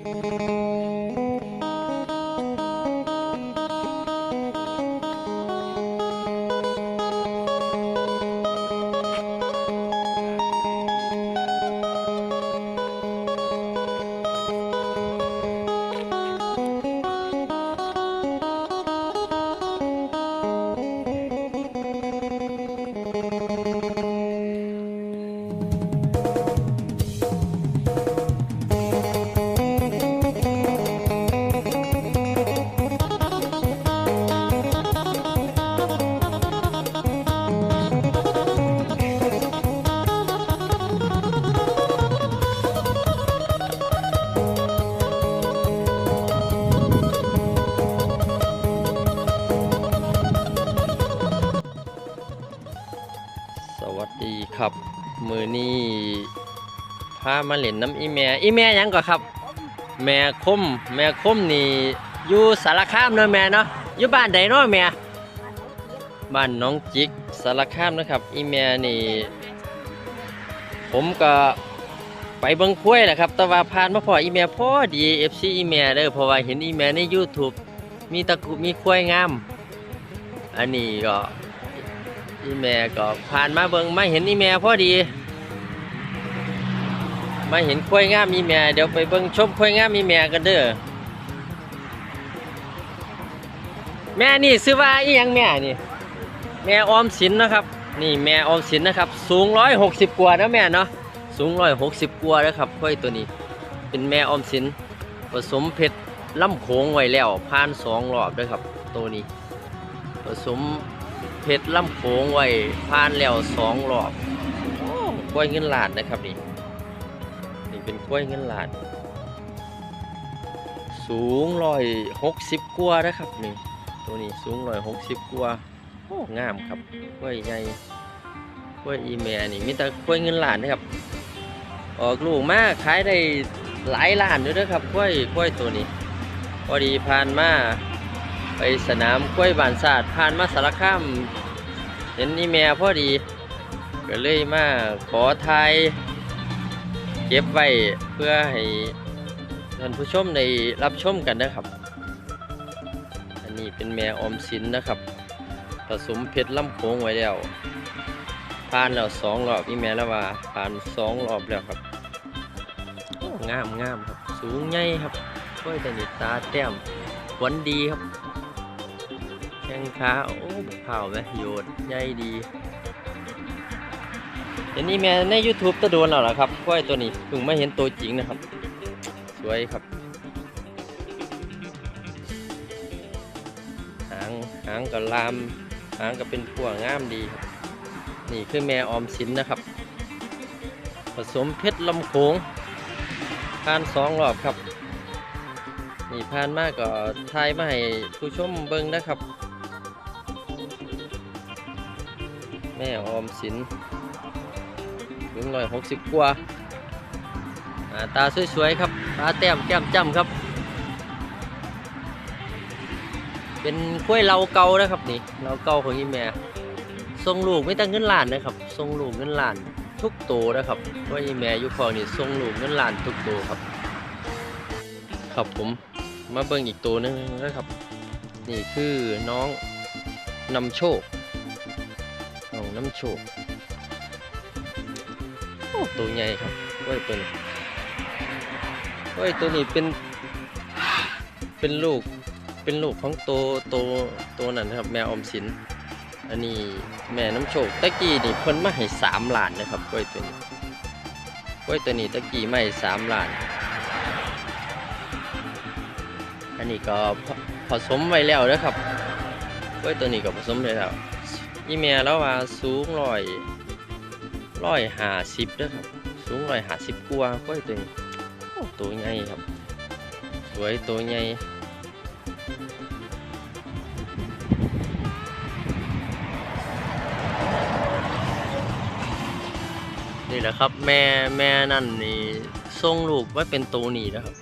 ส ครับ มือนี้พามาเล่นน้ำอีแม่อีแม่ยังก่อครับ แม่คมแม่คมนี่อยู่สารคามเนาะแม่เนาะอยู่บ้านใดเนาะแม่บ้านน้องจิกสารคามนะครับ อีแม่นี่ ผมก็ไปเบิ่งคุ้ยแหละครับแต่ว่าผ่านมาพออีแม่พอดี FC อีแม่เด้อเพราะว่าเห็นอีแม่ใน YouTube มีตะกุมีคุ้ยงาม อันนี้ก็ อีแม่ก็ผ่านมาเบิงมาเห็นอีแม่พอดี มาเห็นควายงามอีแม่เดี๋ยวไปเบิงชมควายงามอีแม่กันเด้อแม่นี่ซื้อว่าอีหยังแม่นี่ แม่ออมสินนะครับ นี่แม่ออมสินนะครับ สูงร้อยหกสิบกว่านะแม่เนาะสูงร้อยหกสิบกว่านะครับควายตัวนี้ เป็นแม่ออมสินผสมเพชรล่ำโขงไว้แล้วผ่านสองรอบด้วยครับ ตัวนี้ ผสม เพชรลำโขงไว้ผ่านแล้วสองรอบโอ้กล้วยเงินหลาดนะครับนี่นี่เป็นกล้วยเงินหลาด สูงร้อยหกสิบกัวนะครับนี่ตัวนี้สูงร้อยหกสิบกัวโอ้งามครับกล้วยใหญ่กล้วยอีเมียนี่มีแต่กล้วยเงินหลาดนะครับออกลูกมากขายได้หลายล้านด้วยนะครับกล้วยกล้วยตัวนี้ พอดีผ่านมา ไปสนามกล้วยบานศาสตร์ผ่านมาสารคามเห็นนี่แม่พอดี ก็เลยมาขอทายเก็บไว้เพื่อให้ท่านผู้ชมได้รับชมกันนะครับ อันนี้เป็นแม่ออมสินนะครับผสมเพชรล่ำโขงไว้แล้วผ่านแล้วสองรอบพี่แม่แล้วว่าผ่านสองรอบแล้วครับงามงามครับ สูงใหญ่ครับกล้วยแต่นี่ตาแต้มขวนดีครับ ข้งขาโอ้บกเผาไหมโยดใหญ่ดีเห็นนี่แม่ใน YouTube ตะโดนแล้วเหรอครับกล้วยตัวนี้เพิ่งมาเห็นตัวจริงนะครับ สวยครับ หางหางกับลาม หางก็เป็นพวงงามดีครับนี่คือแม่ออมสินนะครับ ผสมเพชรลำโขงผ่านสองรอบครับ นี่ผ่านมากก็ทายมาให้ผู้ชมเบิ่งนะครับ แม่ออมสินถึงร้อยหกสิบกว่าาตาสวยๆครับ ตาแต้มแก้มจ้ำครับ เป็นกล้วยเราเกานะครับนี่เราเกาของอีแม่ทรงลูกไม่ตั้งเงินล้านนะครับทรงลูกเงินล้านทุกตัวนะครับกล้วยอีแม่อยุคองนี่ทรงลูกเงินล้านทุกตัวครับ ครับผมมาเบิ่งอีกตัวหนึงนะครับ นี่คือน้องนำโชค น้ำโชคโอ้ตัวใหญ่ครับกล้วยตัวนี้กล้วยตัวนี้เป็น เป็นลูก เป็นลูกของตัวตัวตัวนั้นนะครับ แม่อมสิน อันนี้แม่น้ำโชคตะกี้นี่เพิ่นมาให้สามล้านนะครับกล้วยตัวนี้กล้วยตัวนี้ตะกี้ไม่สามล้าน อันนี้ก็ผสมไว้แล้วนะครับกล้วยตัวนี้ก็ผสมไว้แล้ว อีเมียแล้วว่าสูงร้อยร้อยห้าสิบนะครับ สูงร้อยห้าสิบกว่ากล้วยตัวนี้ตัวใหญ่ครับ สวยตัวใหญ่นี่แหละครับแม่แม่นั่นนี่ทรงลูกไว้เป็นตัวนี้นะครับ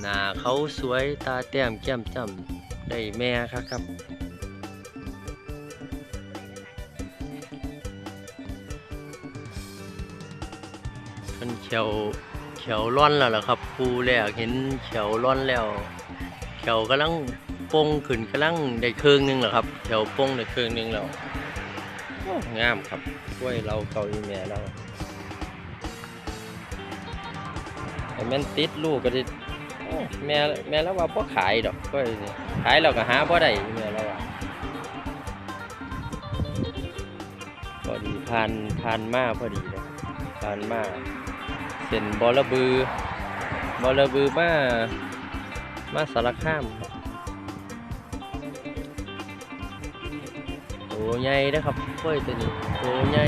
หน้าเขาสวยตาแต้มแก้มจ้ำได้แม่ครับครับ เป็นเขียวเขียวร้อนแล้วล่ะครับปูแล้วเห็นเขียวร้อนแล้วเขียวกำลังโป่งขึ้นกำลังได้ครึ่งนึงแล้วครับเขียวโป่งได้ครึ่งนึงแล้วงามครับกล้วยเราเกาอีแม่เราไอ้แม่นติดลูกก็ดิโอ้แม่แม่แล้วว่าบ่อขายดอกกล้วยขายแล้วก็หาบ่อได้แม่แล้วว่าพอดีผ่านผ่านมาพอดีเลยผ่านมา เส้นบอระบือบอระบือมามาสารคามครับโตใหญ่นะครับกล้วยตัวนี้โตใหญ่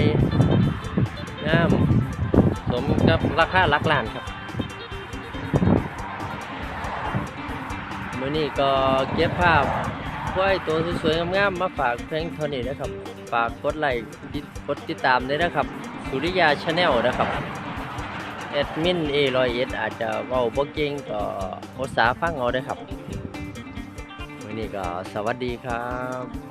งามสมกับราคาหลักล้านครับมื่อนี้ก็เก็บภาพกล้วยตัวสวยๆงามๆมาฝากเพลงเท่านี้นะครับ ฝากกดไลค์กดติดตามด้วยนะครับ สุริยาชาแนลนะครับ แอดมินเอรอยเอสอาจจะเว้าบ่เก่งก็อดสาฟังเอาได้ครับวันนี้ก็สวัสดีครับ